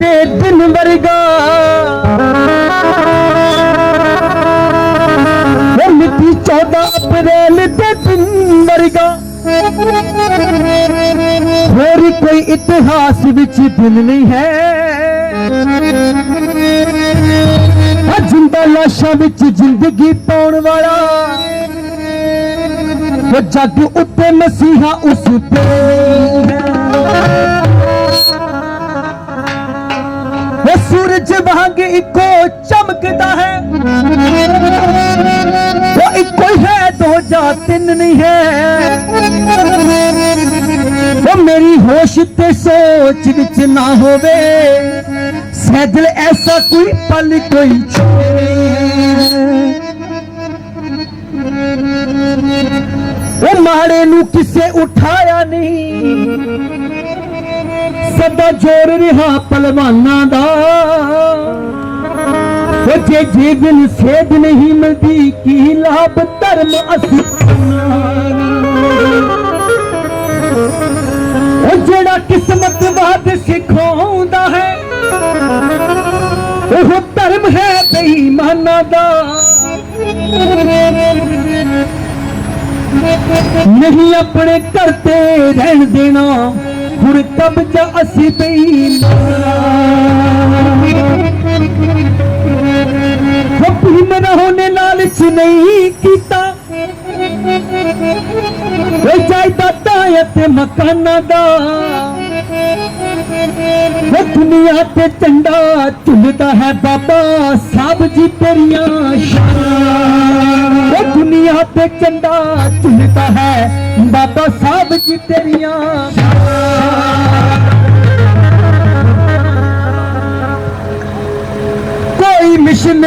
ਤੇ ਦਿਨ ਵਰਗਾ। ਮਿਤੀ 14 ਅਪ੍ਰੈਲ ਦੇ ਦਿਨ ਵਰਗਾ। ਹੋਰ ਕੋਈ ਇਤਿਹਾਸ ਵਿੱਚ ਦਿਨ ਨਹੀਂ ਹੈ। ਜਿੰਦਾ ਲਾਸ਼ਾਂ ਵਿੱਚ ਜ਼ਿੰਦਗੀ ਪਾਉਣ ਵਾਲਾ। ਉਹ ਜੱਗ ਉੱਤੇ ਮਸੀਹਾ ਉਸ ਤੇ ਸੂਰਜ ਵਾਂਗ ਇੱਕੋ ਚਮਕਦਾ ਹੈ ਉਹ ਇੱਕੋ ਹੀ ਹੈ ਦੋ ਜਾਂ ਤਿੰਨ ਨਹੀਂ ਹੈ ਉਹ ਮੇਰੀ ਹੋਸ਼ ਤੇ ਸੋਚ ਵਿੱਚ ਨਾ ਹੋਵੇ ਸੈਦਲ ਐਸਾ ਕੋਈ ਪਲ ਕੋਈ ਉਹ ਮਾੜੇ ਨੂੰ ਕਿਸੇ ਉਠਾਇਆ ਨਹੀਂ ਸਦਾ ਜੋਰ ਰਿਹਾ ਪਹਿਲਵਾਨਾਂ ਦਾ। ਉਹ ਜੇ ਜੀਵਨ ਸੇਧ ਨਹੀਂ ਮਿਲਦੀ, ਕੀ ਲਾਭ ਧਰਮ ਅਸੀਂ ਉਹ ਜਿਹੜਾ ਕਿਸਮਤ ਬਾਦ ਸਿਖਾਉਂਦਾ ਹੈ, ਉਹ ਧਰਮ ਹੈ ਬੇਈਮਾਨਾਂ ਦਾ। ਨਹੀਂ ਆਪਣੇ ਘਰ ਤੇ ਰਹਿਣ ਦੇਣਾ। ਹੁਣ ਕਬਜ਼ਾ ਅਸੀਂ ਬੇਈਮਾਨ ਭੀਮ ਹੋਣੇ ਲਾਲਚ ਨਹੀਂ ਕੀਤਾ। ਵੇ ਜਾਇਦਾਦਾਂ ਅਤੇ ਮਕਾਨਾਂ ਦਾ। ਉਹ ਦੁਨੀਆ ਤੇ ਝੰਡਾ ਝੁਲਦਾ ਹੈ ਬਾਬਾ ਸਾਹਿਬ ਜੀ ਤੇਰੀਆਂ ਸ਼ਾਨਾਂ। ਉਹ ਦੁਨੀਆ ਤੇ ਝੰਡਾ ਝੁਲਦਾ ਹੈ। ਬਾਬਾ ਸਾਹਿਬ ਜੀ ਤੇਰੀਆਂ ਸ਼ਾਨਾਂ ਕੋਈ ਮਿਸ਼ਨ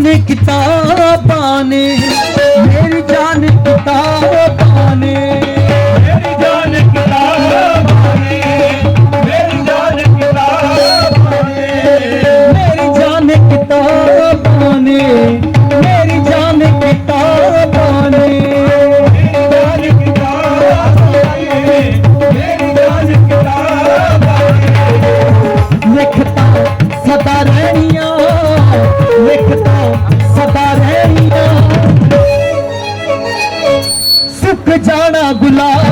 जान किताबाने मेरी जान किताबाने जाना गुलाब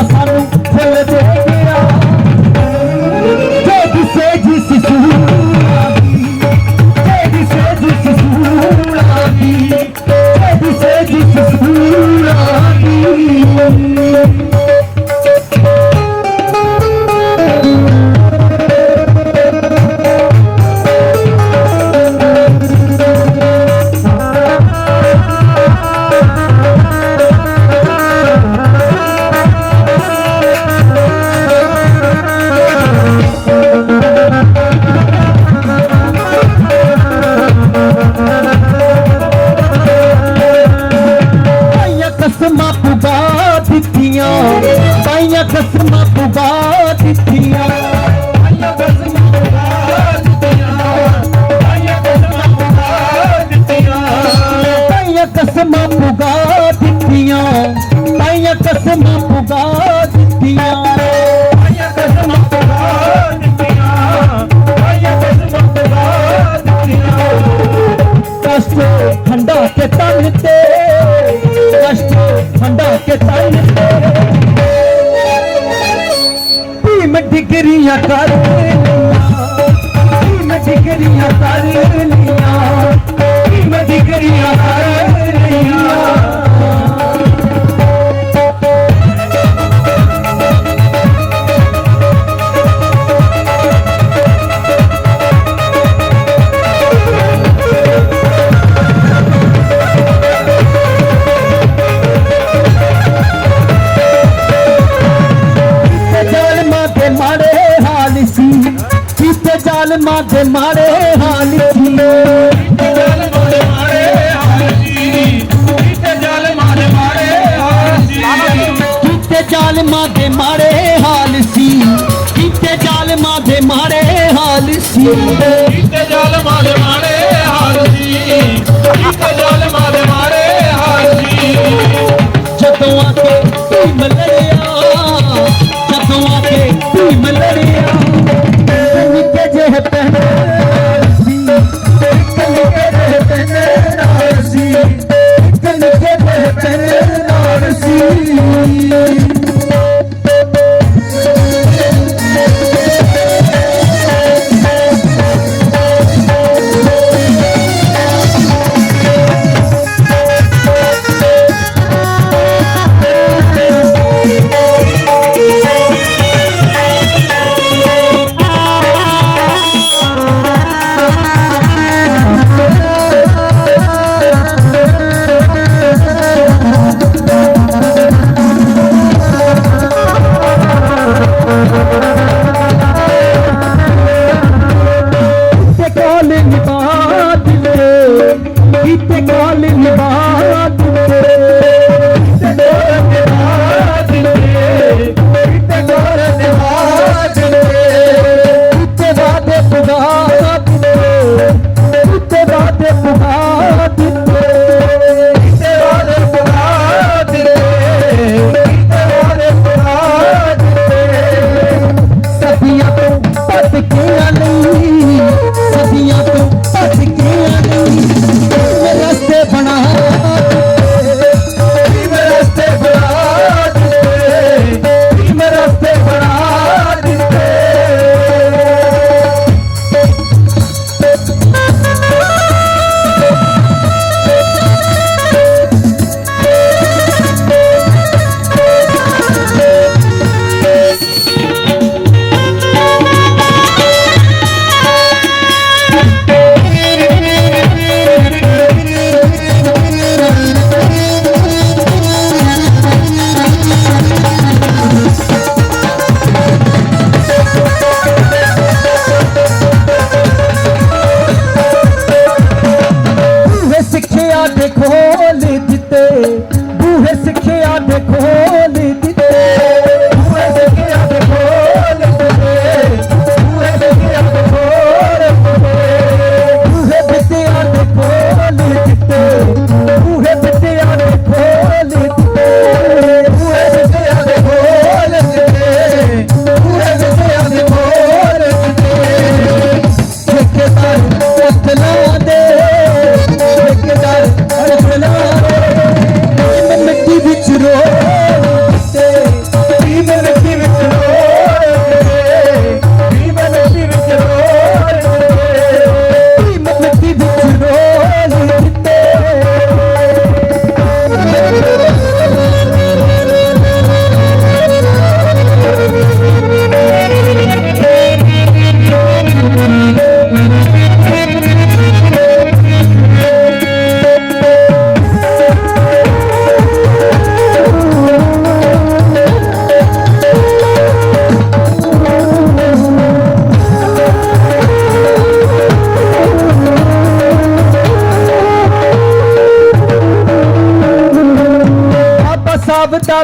আসার ਡਿਗਰੀਆਂ ਕਰ ਲਈਆਂ ਡਿਗਰੀਆਂ ਕਰ ਲਈਆਂ ਮਾਦੇ ਮਾਰੇ ਹਾਲ ਜੀ ਜਲ ਮਾਰੇ ਮਾਰੇ ਹਾਲ ਜੀ ਕਿਤੇ ਜਲ ਮਾਰੇ ਮਾਰੇ ਹਾਲ ਜੀ ਕਿਤੇ ਜਲ ਮਾਦੇ ਮਾਰੇ ਹਾਲ ਸੀ। ਕਿਤੇ ਜਲ ਮਾਦੇ ਮਾਰੇ ਹਾਲ ਸੀ। ਕਿਤੇ ਜਲ ਮਾਦੇ ਮਾਰੇ ਹਾਲ ਜੀ ਕਿਤੇ ਜਲ ਮਾਦੇ ਮਾਰੇ ਹਾਲ ਜੀ ਜਦੋਂ ਆ ਕੇ Thank you.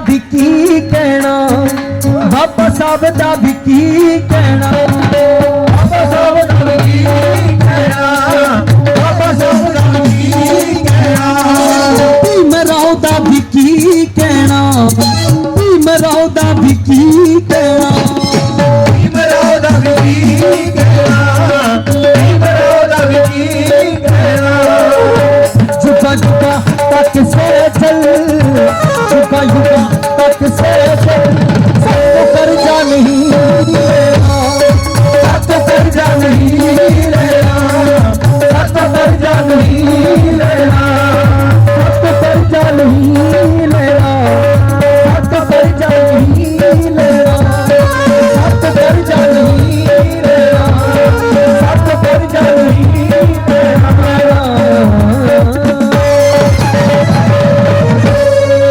adiknya